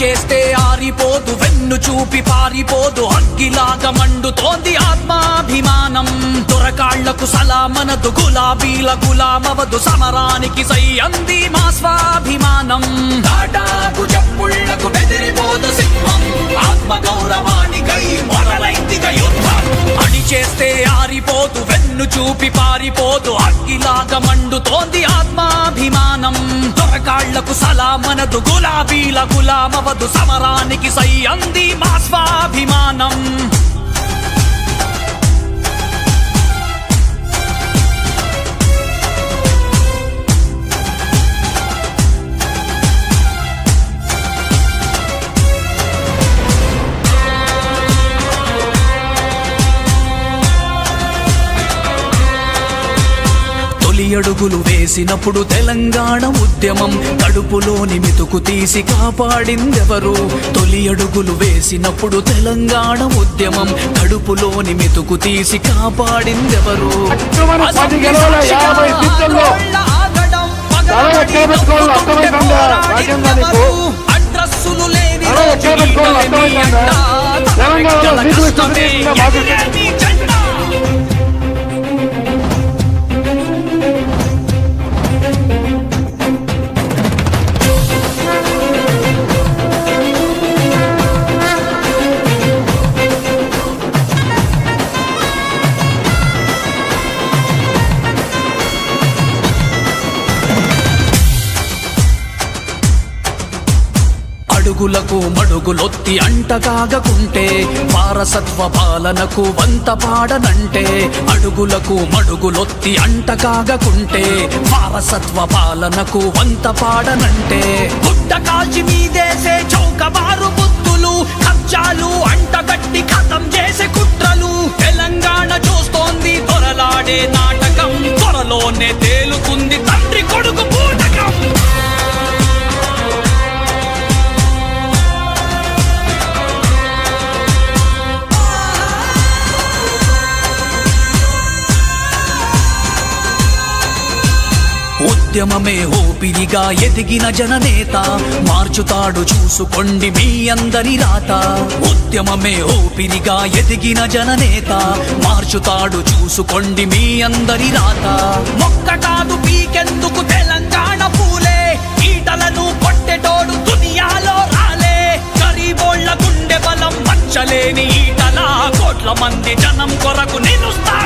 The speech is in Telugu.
చేస్తే ఆరిపోదు వెన్ను చూపి పారిపోదు అగ్గిలాగా మండుతోంది ఆత్మాభిమానం. దొరకాళ్ళకు సలామనదు గులాబీల గులామవదు సమరానికి సై అంది మా స్వాభిమానం. తాటాకు చెప్పుళ్ళకు బెదిరిపోదు సింహం ఆత్మ గౌరవానికై మొదలైందిగా యుద్ధం అణిచేస్తే ఆరిపోదు వెన్ను చూపి పారిపోదు అగ్గిలాగా మండుతోంది ఆత్మ దొరకాళ్ళకు సలామనదు. గులాబీల గులామవదు. సమరానికి సై అంది మా స్వాభిమానం. తొలి అడుగులు వేసినప్పుడు తెలంగాణ ఉద్యమం కడుపులోని మెతుకు తీసి కాపాడిందెవరు? తొలి అడుగులు వేసినప్పుడు తెలంగాణ ఉద్యమం కడుపులోని మెతుకు తీసి కాపాడిందెవరు? అక్టోబర్ పది అడుగులకు మడుగులొత్తి అంటకాగకుంటే వారసత్వ పాలనకు వంత పాడనంటే అడుగులకు మడుగులొత్తి అంటకాగకుంటే వారసత్వ పాలనకు వంత పాడనంటే. గుడ్డ కాల్చి మీదేసే చౌకబారు బుద్ధులు కబ్జాలు అంటగట్టి ఖతం చేసే కుట్రలు తెలంగాణ చూస్తోంది త్వరలాడే ఉద్యమమే ఓపిరిగా ఎదిగిన జననేత. మార్చుతాడు చూసుకోండి మీ అందరి రాత. ఉద్యమమే ఓపిరిగా ఎదిగిన జననేత. మార్చుతాడు చూసుకోండి మీ అందరి రాత. మొక్క కాదు పీకెందుకు తెలంగాణ పూలే? ఈటలను కొట్టెటోడు దునియాలో రాలే. గరీబోళ్ళ గుండె బలం మచ్చలేని ఈటల. కోట్ల మంది జనం కొరకు నిలుస్తా